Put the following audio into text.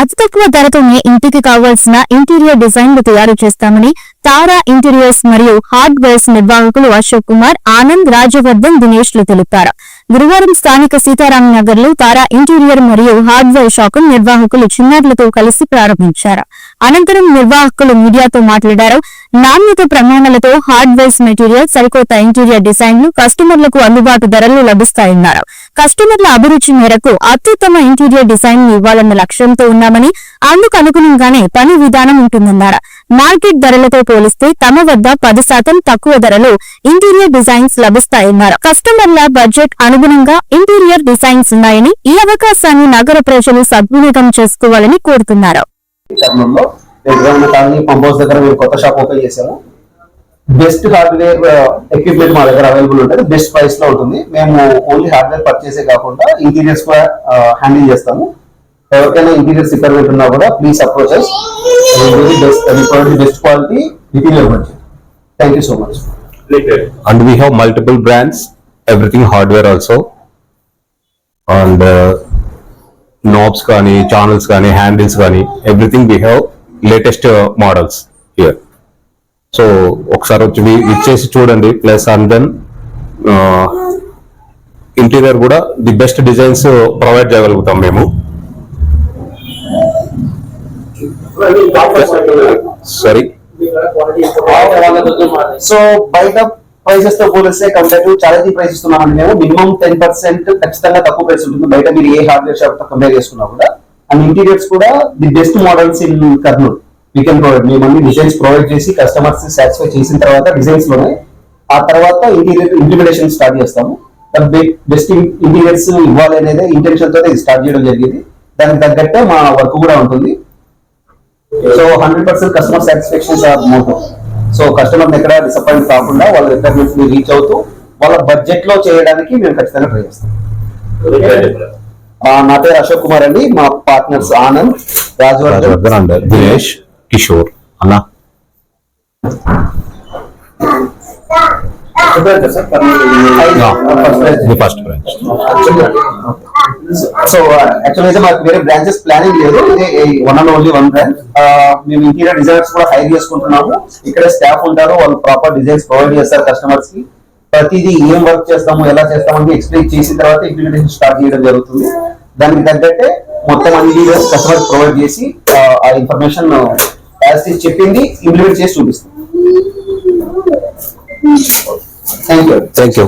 అతి తక్కువ ధరతోనే ఇంటికి కావాల్సిన ఇంటీరియర్ డిజైన్లు తయారు చేస్తామని తారా ఇంటీరియర్స్ మరియు హార్డ్వేర్స్ నిర్వాహకులు అశోక్ కుమార్ ఆనంద్ రాజవర్ధన్ దినేష్లు తెలిపారు. గురువారం స్థానిక సీతారాం నగర్లో తారా ఇంటీరియర్ మరియు హార్డ్వేర్ షాపు నిర్వాహకులు చిన్నారులతో కలిసి ప్రారంభించారు. అనంతరం నిర్వాహకులు మీడియాతో మాట్లాడారు. నాణ్యత ప్రమాణాలతో హార్డ్వేర్స్ మెటీరియల్ సరికొత్త ఇంటీరియర్ డిజైన్లు కస్టమర్లకు అందుబాటు ధరలు లభిస్తాయన్నారు. కస్టమర్ల అభిరుచి మేరకు అత్యుత్తమ ఇంటీరియర్ డిజైన్ ఇవ్వాలన్న లక్ష్యంతో ఉన్నామని అందుకు అనుగుణంగానే పని విధానం ఉంటుందన్నారు. మార్కెట్ ధరలతో పోలిస్తే తమ వద్ద పది శాతం తక్కువ ధరలో ఇంటీరియర్ డిజైన్స్ లభిస్తాయన్నారు. కస్టమర్ల బడ్జెట్ అనుగుణంగా ఇంటీరియర్ డిజైన్స్ ఉన్నాయని ఈ అవకాశాన్ని నగర ప్రజలు సద్వినియోగం చేసుకోవాలని కోరుతున్నారు. దగ్గర మేము కొత్త షాప్ ఓపెన్ చేసాము బెస్ట్ హార్డ్వేర్ ఎక్విప్మెంట్ మా దగ్గర అవైలబుల్ ఉంటుంది బెస్ట్ ప్రైస్లో ఉంటుంది. మేము ఓన్లీ హార్డ్వేర్ పర్చేసే కాకుండా ఇంటీరియర్స్ కూడా హ్యాండిల్ చేస్తాము. ఎవరికైనా ఇంటీరియర్స్ రిక్వైర్మెంట్ ఉన్నా కూడా please approach best best quality interior budget thank you so much and we have multiple brands everything hardware also. And uh, knobs కానీ ఛానల్స్ కానీ హ్యాండిల్స్ కానీ everything we have latest models here so ఒకసారి వచ్చి వి- ఇచ్చేసి చూడండి. Plus and then interior కూడా the best designs provide చేయగలుగుతాం మేము. సారీ సో బయట ప్రైసెస్తో పోలిస్తే కంపేర్ టు ఛాలెంజ్ ప్రైస్ ఇస్తున్నామండి మేము. మినిమం టెన్ పర్సెంట్ ఖచ్చితంగా తక్కువ ప్రైస్ ఉంటుంది. బయట మీరు ఏ హార్డ్వేర్ షాప్తో కంపేర్ చేసుకున్నా కూడా. అండ్ ఇంటీరియర్స్ కూడా the best models in Kurnool we can provide మేము అన్ని డిజైన్స్ ప్రొవైడ్ చేసి కస్టమర్స్ సాటిస్ఫై చేసిన తర్వాత డిజైన్స్లోనే ఆ తర్వాత ఇంటీరియర్ ఇంప్లిమెంటేషన్ స్టార్ట్ చేస్తాము. బెస్ట్ ఇంటీరియర్స్ ఇవ్వాలి అనేది ఇంటెన్షన్తో స్టార్ట్ చేయడం జరిగింది. దానికి తగ్గట్టే మా వర్క్ కూడా ఉంటుంది. So hundred percent customer satisfaction our motto so customer ఎక్కడ డిసప్పాయింట్ కాకుండా వాళ్ళ రిక్వైర్మెంట్స్ని రీచ్ అవుతూ వాళ్ళ బడ్జెట్లో చేయడానికి మేము ఖచ్చితంగా ట్రై చేస్తాం. నా పేరు అశోక్ కుమార్ అండి. మా partners Anand Rajavardhan Dinesh. Kishore the first branch so actual అయితే మాకు వేరే బ్రాంచెస్ ప్లానింగ్ లేదు. One and only one branch మేము ఇంటీరియర్ డిజైనర్స్ కూడా హైర్ చేసుకుంటున్నాము. ఇక్కడ స్టాఫ్ ఉంటారు. వాళ్ళు ప్రాపర్ డిజైన్స్ ప్రొవైడ్ చేస్తారు కస్టమర్స్కి. ప్రతిదీ ఏం వర్క్ చేస్తాము ఎలా చేస్తామని ఎక్స్ప్లెయిన్ చేసిన తర్వాత ఇంప్లిమెంటేషన్ స్టార్ట్ చేయడం జరుగుతుంది. దానికి తగ్గట్టే మొత్తం అన్ని డీటెయిల్స్ కస్టమర్ ప్రొవైడ్ చేసి ఆ, ఆ ఇన్ఫర్మేషన్ యాసిస్ చెప్పింది ఇంప్లిమెంట్ చేసి చూపిస్తాం. Thank you thank you